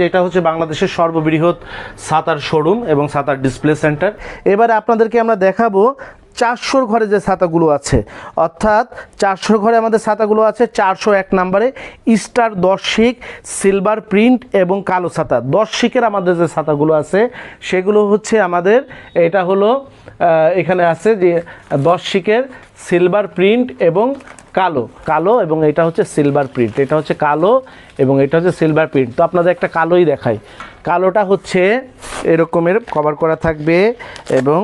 যেটা হচ্ছে বাংলাদেশের সর্ববৃহৎ সাতার শোরুম এবং সাতার ডিসপ্লে সেন্টার। এবারে আপনাদেরকে আমরা দেখাবো চারশোর ঘরে যে ছাতাগুলো আছে। অর্থাৎ চারশোর ঘরে আমাদের ছাতাগুলো আছে চারশো এক নম্বরে স্টার দশ শিক সিলভার প্রিন্ট এবং কালো ছাতা দশ শিকের আমাদের যে ছাতাগুলো আছে, সেগুলো হচ্ছে আমাদের, এটা হলো এখানে আছে যে দশ শিকের সিলভার প্রিন্ট এবং কালো। কালো এবং এটা হচ্ছে সিলভার প্রিন্ট এটা হচ্ছে কালো এবং এটা হচ্ছে সিলভার প্রিন্ট তো আপনাদের একটা কালোই দেখাই। কালোটা হচ্ছে এরকমের কভার করা থাকবে এবং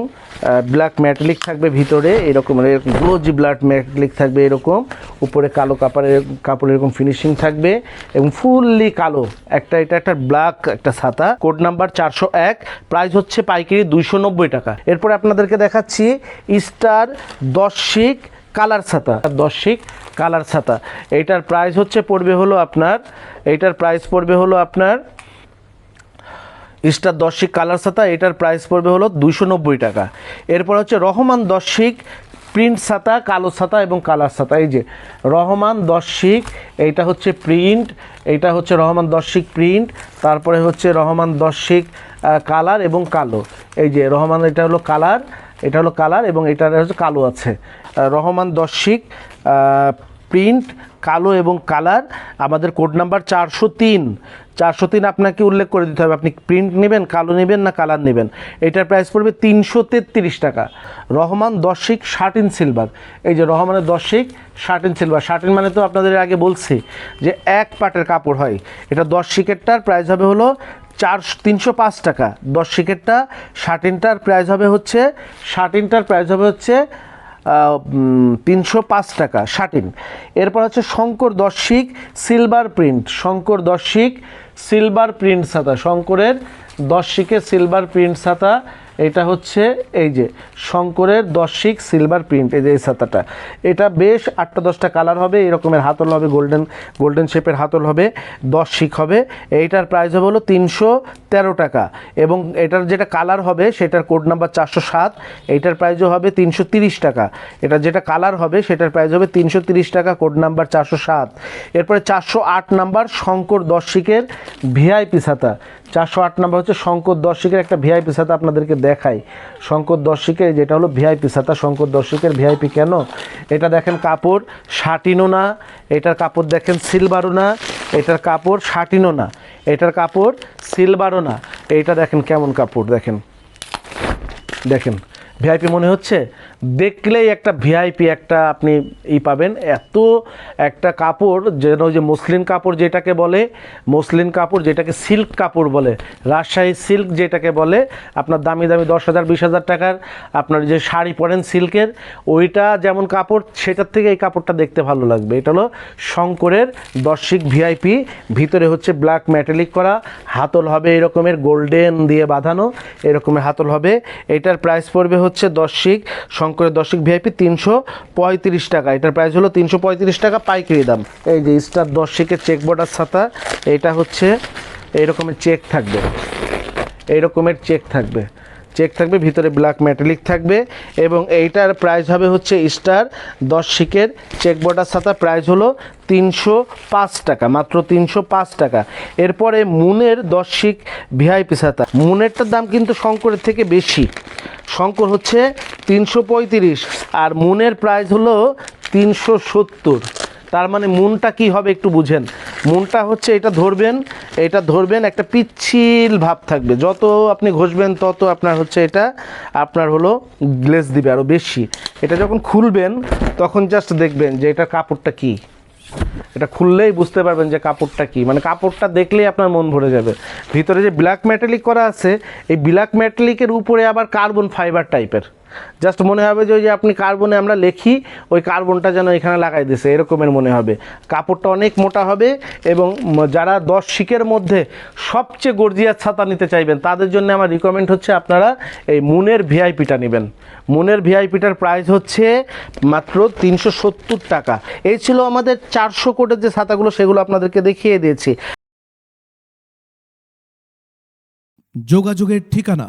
ব্ল্যাক ম্যাটলিক থাকবে ভিতরে এরকম গ্লোজি ব্ল্যাক ম্যাটলিক থাকবে এরকম। উপরে কালো কাপড়ের কাপড় এরকম ফিনিশিং থাকবে এবং ফুললি কালো। একটা, এটা একটা ব্ল্যাক একটা ছাতা কোড নাম্বার চারশো এক। প্রাইস হচ্ছে পাইকারি দুইশো নব্বই টাকা। এরপরে আপনাদেরকে দেখাচ্ছি স্টার দশ শিক কালার ছাতা, দশিক কালার ছাতা। এইটার প্রাইস হচ্ছে, পড়বে হলো আপনার এইটার প্রাইস পড়বে হলো আপনার স্টার দশিক কালার ছাতা, এটার প্রাইস পড়বে হলো দুশো টাকা। এরপর হচ্ছে রহমান দশিক প্রিন্ট ছাতা, কালো ছাতা এবং কালার ছাতা। এই যে, রহমান দশিক, এইটা হচ্ছে প্রিন্ট এইটা হচ্ছে রহমান দশিক প্রিন্ট তারপরে হচ্ছে রহমান দশিক কালার এবং কালো। এই যে, রহমান, এটা হলো কালার, এটা হলো কালার এবং এটা হচ্ছে কালো আছে। রহমান দশিক প্রিন্ট কালো এবং কালার আমাদের কোড নাম্বার চারশো তিন। চারশো তিন আপনাকে উল্লেখ করে দিতে হবে, আপনি প্রিন্ট নেবেন, কালো নেবেন না কালার নেবেন। এটার প্রাইস পড়বে তিনশো তেত্রিশ টাকা। রহমান দশিক শার্টিন সিলভার এই যে রহমানের দশিক শার্টিন সিলভার শার্টিন মানে তো আপনাদের আগে বলছি যে এক পাটের কাপড় হয়। এটা দশ শিকেটটার প্রাইস হবে হলো চার তিনশো পাঁচ টাকা। দশ শিকেটটা শার্টিনটার প্রাইস হবে হচ্ছে শার্টিনটার প্রাইস হবে হচ্ছে তিনশো পাঁচ টাকা সাটিন এরপর হচ্ছে শঙ্কর দর্শিক, সিলভার প্রিন্ট। শঙ্কর দর্শিক, সিলভার প্রিন্ট ছাতা। শঙ্করের দর্শিকের সিলভার প্রিন্ট ছাতা এটা হচ্ছে এই যে শঙ্করের দশিক সিলভার প্রিন্ট এই যে এই ছাতাটা। এটা বেশ আটটা দশটা কালার হবে এরকমের হাতল হবে গোল্ডেন গোল্ডেন শেপের হাতল হবে দশ শিক হবে। এইটার প্রাইস হবে হলো তিনশো তেরো টাকা এবং এটার যেটা কালার হবে, সেটার কোড নাম্বার চারশো সাত, এইটার প্রাইসও হবে তিনশো তিরিশ টাকা। এটা যেটা কালার হবে, সেটার প্রাইস হবে তিনশো তিরিশ টাকা কোড নাম্বার চারশো সাত। এরপরে চারশো আট নাম্বার শঙ্কর দশিকের ভিআইপি ছাতা। চারশো আট নাম্বার হচ্ছে শঙ্কর দর্শিকের একটা ভিআইপি ছাতা আপনাদেরকে দেখাই। শঙ্কর দর্শিকের, যেটা হলো ভিআইপি ছাতা, শঙ্কর দর্শিকের ভিআইপি কেন? এটা দেখেন কাপড় শাটিনও না এটার কাপড় দেখেন সিলভারও না এটার কাপড় শাটিনও না এটার কাপড় সিলভারও না এইটা দেখেন কেমন কাপড়, দেখেন। দেখেন। ভিআইপি মনে হচ্ছে? দেখলেই একটা ভিআইপি একটা আপনি ই পাবেন। এত একটা কাপড়, যেন যে মসলিন কাপড় যেটাকে বলে, মসলিন কাপড় যেটাকে সিল্ক কাপড় বলে, রাজশাহী সিল্ক যেটাকে বলে, আপনার দামি দামি দশ হাজার, বিশ হাজার টাকার আপনার যে শাড়ি পরেন সিল্কের, ওইটা যেমন কাপড়, সেটার থেকে এই কাপড়টা দেখতে ভালো লাগবে। এটা হলো শঙ্করের দর্শিক ভিআইপি ভিতরে হচ্ছে ব্ল্যাক ম্যাটালিক করা, হাতল হবে এরকমের গোল্ডেন দিয়ে বাঁধানো, এরকমের হাতল হবে। এটার প্রাইস পড়বে হচ্ছে দর্শিক শঙ্করের দর্শিক ভিআইপি তিনশো পঁয়ত্রিশ টাকা। এটার প্রাইস হলো তিনশো পঁয়ত্রিশ টাকা পাইকারি দাম। এই যে স্টার দর্শিকের চেক বর্ডার ছাতা, এটা হচ্ছে এইরকমের চেক থাকবে। এই রকমের চেক থাকবে। চেক থাকবে, ভিতরে ব্ল্যাক মেটালিক থাকবে এবং এইটার প্রাইস হবে হচ্ছে স্টার দশ শিকের চেক বর্ডার ছাতা প্রাইস হলো তিনশো পাঁচ টাকা, মাত্র তিনশো পাঁচ টাকা। এরপরে মুনের দশ শিক ভিআইপি ছাতা। মুনেরটার দাম কিন্তু শঙ্করের থেকে বেশি। শঙ্কর হচ্ছে তিনশো পঁয়ত্রিশ, আর মুনের প্রাইস হলো তিনশো সত্তর। তার মানে মুনটা কি হবে একটু বুঝেন। মুনটা হচ্ছে এটা ধরবেন এটা ধরবেন, একটা পিচ্ছিল ভাব থাকবে। যত আপনি ঘষবেন, তত আপনার হচ্ছে এটা, আপনার হলো গ্লেস দিবে আরও বেশি। এটা যখন খুলবেন, তখন জাস্ট দেখবেন যে এটা কাপড়টা কি। এটা খুললেই বুঝতে পারবেন যে কাপড়টা কি। মানে কাপড়টা দেখলেই আপনার মন ভরে যাবে। ভিতরে যে ব্ল্যাক মেটালিক করা আছে, এই ব্ল্যাক মেটালিকের উপরে আবার কার্বন ফাইবার টাইপের জাস্ট মনে হবে যে ওই যে আপনি কার্বনে আমরা লেখি, ওই কার্বনটা যেন এখানে লাগাই দিছে, এরকমের মনে হবে। কাপড়টা অনেক মোটা হবে এবং যারা দশ শিকের মধ্যে সবচেয়ে গর্জিয়ার ছাতা নিতে চাইবেন, তাদের জন্য আমার রিকমেন্ড হচ্ছে আপনারা এই মুনের ভিআইপিটা নেবেন। মুনের ভিআইপিটার প্রাইস হচ্ছে মাত্র তিনশো সত্তর টাকা। এই ছিল আমাদের চারশো কোটের যে ছাতাগুলো, সেগুলো আপনাদেরকে দেখিয়ে দিয়েছি। যোগাযোগের ঠিকানা